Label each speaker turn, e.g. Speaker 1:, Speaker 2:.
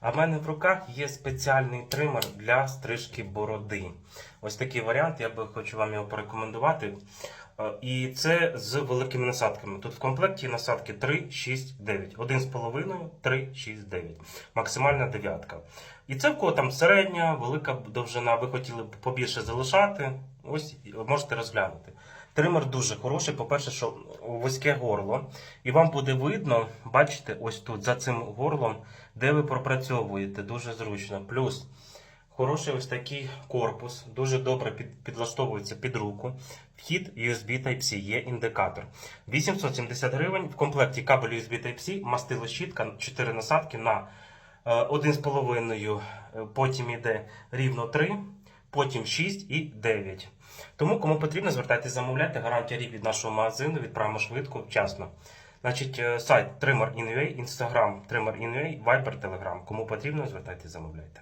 Speaker 1: А в мене в руках є спеціальний тример для стрижки бороди. Ось такий варіант, я би хочу вам його порекомендувати. Е, І це з великими насадками. Тут в комплекті насадки 3, 6, 9. 1,5, 3, 6, 9. Максимальна дев'ятка. І це в кого там середня, велика довжина. Ви хотіли б побільше залишати. Ось можете розглянути. Тример дуже хороший. По-перше, що вузьке горло. І вам буде видно, бачите, ось тут за цим горлом, де ви пропрацьовуєте. Дуже зручно. Плюс хороший ось такий корпус, дуже добре під, підлаштовується під руку. Вхід USB Type-C, є індикатор. 870 гривень. В комплекті кабель USB Type-C, мастило щітка, 4 насадки на е, 1,5, е, потім іде рівно 3, потім 6 і 9. Тому, кому потрібно, звертайтеся замовляйте. Гарантія рік від нашого магазину, відправимо швидко, вчасно. Значить, е, сайт Trimmer.in.ua, Instagram Trimmer.in.ua, Viber, Telegram. Кому потрібно, звертайтеся замовляйте.